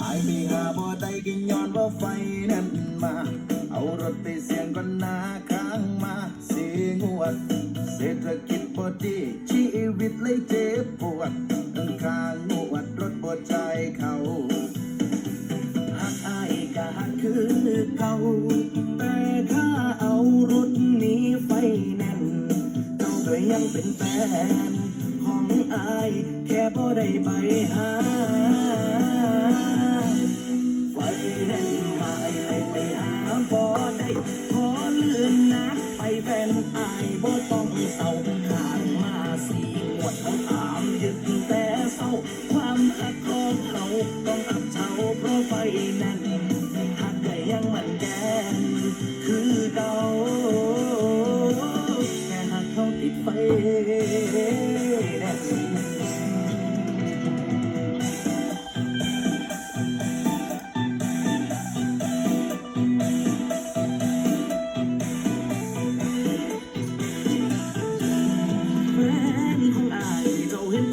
หาบ่ได้กินย้อนว่าไฟนั้นมา เอารถไปเสี่ยงก่อนหน้าค้างมาเสียงวด เศรษฐกิจบ่ดีชีวิตเลยเจ็บปวดข้างงวดรถบ่ใจเขาหักอายก็หักคือเก่าแต่ถ้าเอารถหนี้ไฟแน่นเจ้าก็ยังเป็นแฟนของอายแค่บ่ได้ไปหา ไฟแน่นมาไอ้ไปไปหาพอได้ขอเลื่อนนัดไปแฟนอายบ่ต้องเศร้าข้างมาสี่งวดเขาตามยึดแต่เศร้าความหักของเขาต้องอับเฉา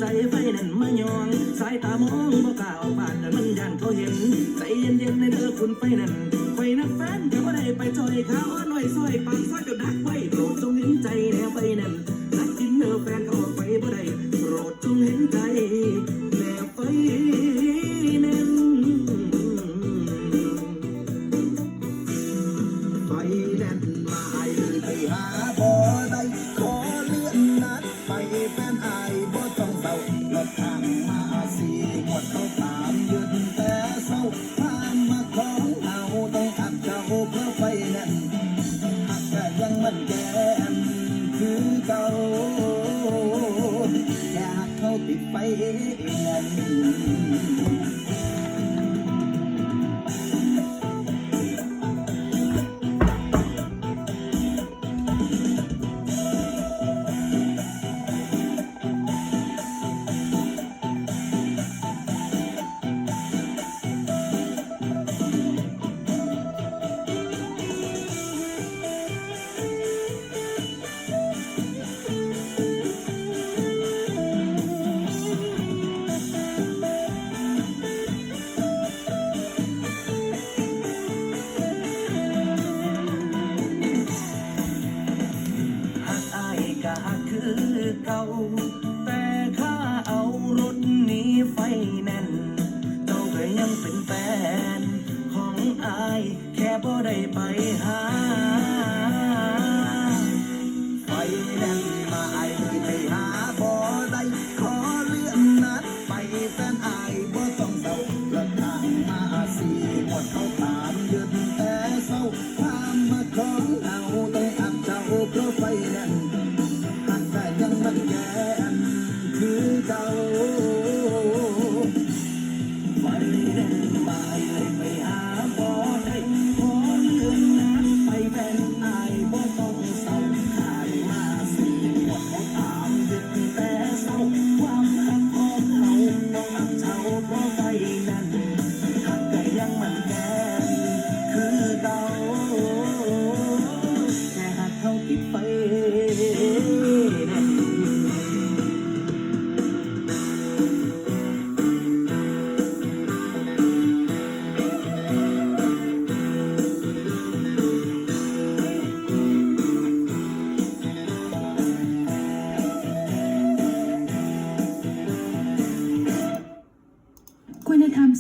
ไฟนั่นมายอง สายตามองบ่กล้าออกบ้านแต่มันย่านเขาเห็น ใจเย็นๆในเด้อคุณไฟนั่นไฟนักแฟนก็บ่ได้ไปจอยเขาหน่อยซอยปากซอยจนดักไว้โปรดจงเห็นใจแนวไฟนั่นารถทางมาสี่หมดเขาตามยืนแต่เศร้าผ่านมาของเอาต้องอัดเจ้าเพื่อไปนั่นหักแต่ยังมันแกนคือเก่าอยากเขาติดไปเอง เก่า แต่ข้าเอารถหนี้ไฟแน่นเจ้าก็ยังเป็นแฟน ของอายแค่บ่ได้ไปหา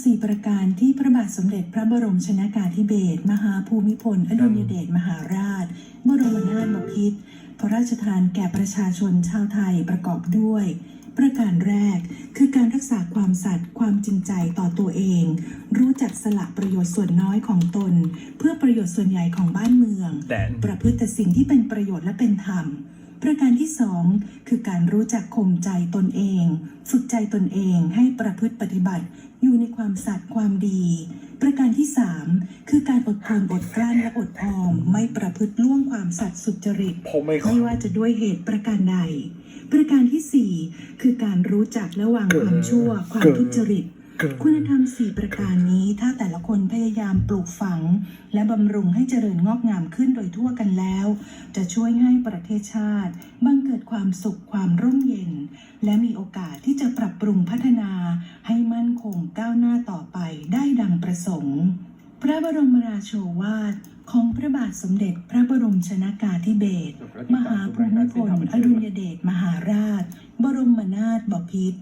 4 ประการที่พระบาทสมเด็จพระบรมชนากาธิเบศรมหาภูมิพล อดุลยเดชมหาราช บรมนาถบพิตรพระราชทานแก่ประชาชนชาวไทยประกอบด้วย ประการแรกคือการรักษาความสัตย์ความจริงใจต่อตัวเอง รู้จักสละประโยชน์ส่วนน้อยของตน เพื่อประโยชน์ส่วนใหญ่ของบ้านเมือง ประพฤติแต่สิ่งที่เป็นประโยชน์และเป็นธรรม ประการที่สองคือการรู้จักข่มใจตนเอง ฝึกใจตนเองให้ประพฤติปฏิบัติ อยู่ในความสัตย์ความดี ประการที่สามคือการอดทนอดกลั้นและอดออมไม่ประพฤติล่วงความสัตย์สุจริตผมไม่ขอไม่ว่าจะด้วยเหตุประการใด ประการที่สี่คือการรู้จักและวางความชั่ว ความทุจริตเกิด คุณธรรมสี่ประการนี้ถ้าแต่ละคนพยายามปลูกฝัง และบำรุงให้เจริญงอกงามขึ้นโดยทั่วกันแล้ว จะช่วยให้ประเทศชาติ บังเกิดความสุขความร่มเย็น และมีโอกาสที่จะปรับปรุงพัฒนา ให้มั่นคงก้าวหน้าต่อไปได้ดังประสงค์ พระบรมราโชวาทของพระบาทสมเด็จพระบรมชนากาธิเบศรมหาภูมิพลอดุลยเดชมหาราช บรมนาถบพิตร